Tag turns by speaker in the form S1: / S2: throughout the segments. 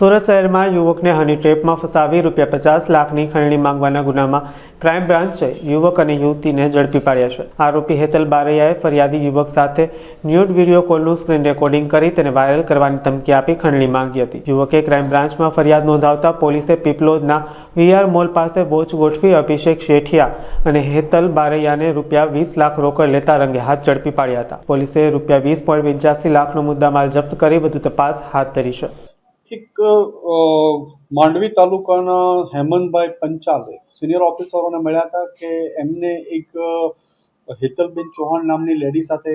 S1: સુરત શહેરમાં યુવકને હની ટ્રેપમાં ફસાવી રૂપિયા પચાસ લાખની ખંડણી માંગવાના ગુનામાં ક્રાઇમ બ્રાન્ચે યુવક અને યુવતીને ઝડપી પાડ્યા છે. આરોપી હેતલ બારૈયાએ ફરિયાદી યુવક સાથે ન્યૂડ વીડિયો કોલનું સ્ક્રીન રેકોર્ડિંગ કરી તેને વાયરલ કરવાની ધમકી આપી ખંડણી માંગી હતી. યુવકે ક્રાઇમ બ્રાન્ચમાં ફરિયાદ નોંધાવતા પોલીસે પીપલોદના વીઆર મોલ પાસે વોચ ગોઠવી અભિષેક શેઠિયા અને હેતલ બારૈયાને રૂપિયા વીસ લાખ રોકડ લેતા રંગે હાથ ઝડપી પાડ્યા હતા. પોલીસે રૂપિયા વીસ પોઈન્ટ પંચ્યાસી લાખનો મુદ્દામાલ જપ્ત કરી વધુ તપાસ હાથ ધરી છે.
S2: એક માંડવી તાલુકાના હેમંતભાઈ પંચાલે સિનિયર ઓફિસરોને મળ્યા હતા કે એમને એક હેતલબેન ચૌહાણ નામની લેડી સાથે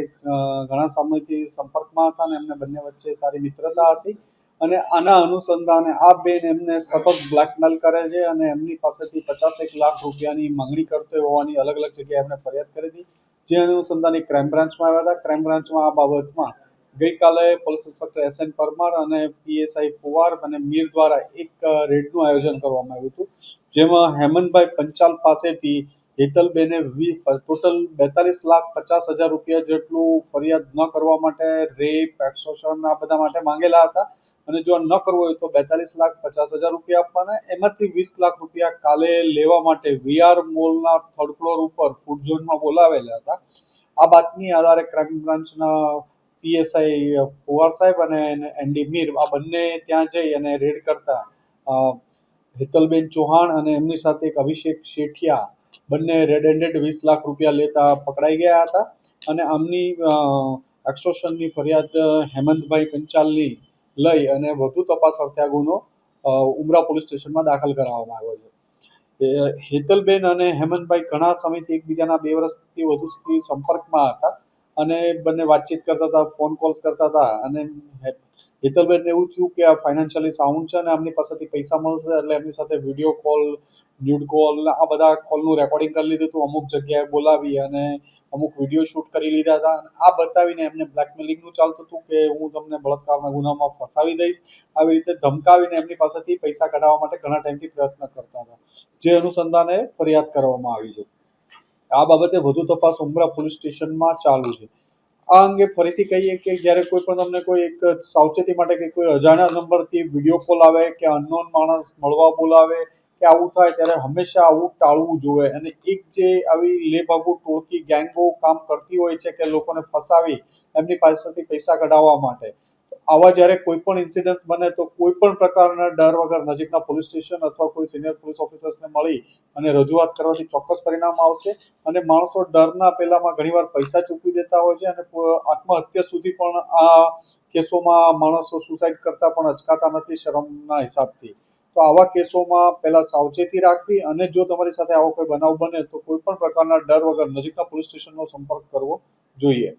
S2: ઘણા સમયથી સંપર્કમાં હતા અને એમને બંને વચ્ચે સારી મિત્રતા હતી અને આના અનુસંધાને આ બેન એમને સતત બ્લેકમેલ કરે છે અને એમની પાસેથી પચાસેક લાખ રૂપિયાની માંગણી કરતો હોવાની અલગ અલગ જગ્યાએ એમને ફરિયાદ કરી હતી. જે અનુસંધાને ક્રાઇમ બ્રાન્ચમાં આવ્યા હતા. ક્રાઇમ બ્રાન્ચમાં આ બાબતમાં ગઈકાલે police inspector S N Parmar અને પીએસઆઈ પુવાર અને મીર દ્વારા એક રેડનું આયોજન કરવામાં આવ્યું હતું, જેમાં હેમંતભાઈ પંચાલ પાસેથી હેતલબેને ટોટલ બેતાલીસ લાખ પચાસ હજાર રૂપિયા જેટલું ફરિયાદ ન કરવા માટે રેપ, એક્સોશન આ બધા માટે માંગેલા હતા. અને જો ન કરવું હોય તો બેતાલીસ લાખ પચાસ હજાર રૂપિયા આપવાના, એમાંથી વીસ લાખ રૂપિયા કાલે લેવા માટે વીઆર મોલના થર્ડ ફ્લોર ઉપર ફૂડ ઝોનમાં બોલાવેલા હતા. આ બાતમી આધારે ક્રાઇમ બ્રાન્ચના પીએસઆઈ પુવાર સાહેબ અને એનડી મીર, આ બંને ત્યાં જઈ અને રેડ કરતા. હેતલબેન ચૌહાણ અને એમની સાથે એક અભિષેક શેઠિયા બંને રેડ હેન્ડેડ વીસ લાખ રૂપિયા લેતા પકડાઈ ગયા હતા. અને આમની એક્સોશનની ફરિયાદ હેમંતભાઈ પંચાલની લઈ અને વધુ તપાસ અર્થે આ ગુનો ઉમરા પોલીસ સ્ટેશનમાં દાખલ કરાવવામાં આવ્યો છે. હેતલબેન અને હેમંતભાઈ ઘણા સમયથી એકબીજાના બે વર્ષથી વધુ સુધી સંપર્કમાં હતા. અને બંને વાતચીત કરતા હતા ફોન કોલ્સ કરતા હતા અને હે- એવું થયું કે આ ફાઇનાન્શિયલી સાઉન્ડ છે અને એમની પાસેથી પૈસા મળશે એટલે એમની સાથે વીડિયો કોલ ન્યૂડ કોલ આ બધા કોલનું રેકોર્ડિંગ કરી લીધું હતું, અમુક જગ્યાએ બોલાવી અને અમુક વીડિયો શૂટ કરી લીધા હતા આ બતાવીને એમને બ્લેકમેલિંગનું ચાલતું હતું કે હું તમને બળાત્કારના ગુનામાં ફસાવી દઈશ. આવી રીતે ધમકાવીને એમની પાસેથી પૈસા કઢાવવા માટે ઘણા ટાઈમથી પ્રયત્ન કરતા હતા. જે અનુસંધાને ફરિયાદ કરવામાં આવી છે. આ બાબતે વધુ તપાસ ઉમરા પોલીસ સ્ટેશનમાં ચાલુ છે. આ અંગે ફરીથી કહીએ કે જ્યારે કોઈ પણ તમને કોઈ એક સાવચેતી માટે કે કોઈ અજાણ્યા નંબરથી વીડિયો કોલ આવે કે અનનોન માણસ મળવા બોલાવે કે આવું થાય ત્યારે હંમેશા આવું ટાળવું જોઈએ. અને એક જે આવી લેભાગુ ટોળકી ગેંગો કામ કરતી હોય છે કે લોકોને ફસાવી એમની પાસેથી પૈસા કઢાવવા માટે. આવા જ્યારે કોઈ પણ ઇન્સિડન્ટ્સ બને તો કોઈ પણ પ્રકારના ડર વગર નજીકના પોલીસ સ્ટેશન અથવા કોઈ સિનિયર પોલીસ ઓફિસર્સને મળી અને રજૂઆત કરવાથી ચોક્કસ પરિણામ આવશે. અને માણસો ડરના પેલામાં ઘણીવાર પૈસા ચૂકવી દેતા હોય છે અને આત્મહત્યા સુધી પણ આ કેસોમાં માણસો સુસાઇડ કરતા પણ અચકાતા નથી શરમના હિસાબથી. તો આવા કેસોમાં પહેલા સાવચેતી રાખવી અને જો તમારી સાથે આવો કોઈ બનાવ બને તો કોઈ પણ પ્રકારના ડર વગર નજીકના પોલીસ સ્ટેશનનો સંપર્ક કરવો જોઈએ.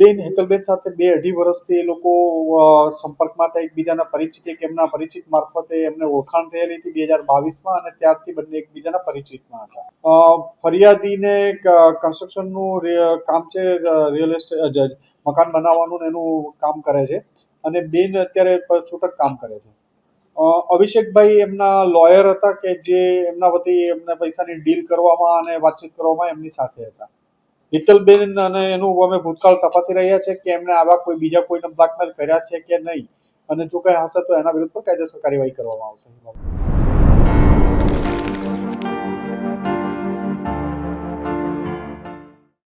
S2: બેન હેતલબેન સાથે બે અઢી વર્ષથી એ લોકો સંપર્કમાં હતા. એકબીજાના પરિચિત, એક એમના પરિચિત મારફતે એમને ઓળખાણ થયેલી હતી બે હજાર બાવીસમાં અને ત્યારથી બંને એકબીજાના પરિચિતમાં હતા. ફરિયાદીને કન્સ્ટ્રક્શનનું કામ છે રિયલ એસ્ટેટ મકાન બનાવવાનું એનું કામ કરે છે. અને બેન અત્યારે છૂટક કામ કરે છે. અભિષેકભાઈ એમના લોયર હતા કે જે એમના વતી એમને પૈસાની ડીલ કરવામાં અને વાતચીત કરવામાં એમની સાથે હતા. હિતલબેન અને એનું અમે ભૂતકાળ તપાસી રહ્યા છે કે એમણે આવા કોઈ બીજા કોઈને બ્લેકમેલ કર્યા છે કે નહીં? અને જો કંઈ હશે તો એના વિરુદ્ધ પણ કાયદેસર કાર્યવાહી કરવામાં આવશે.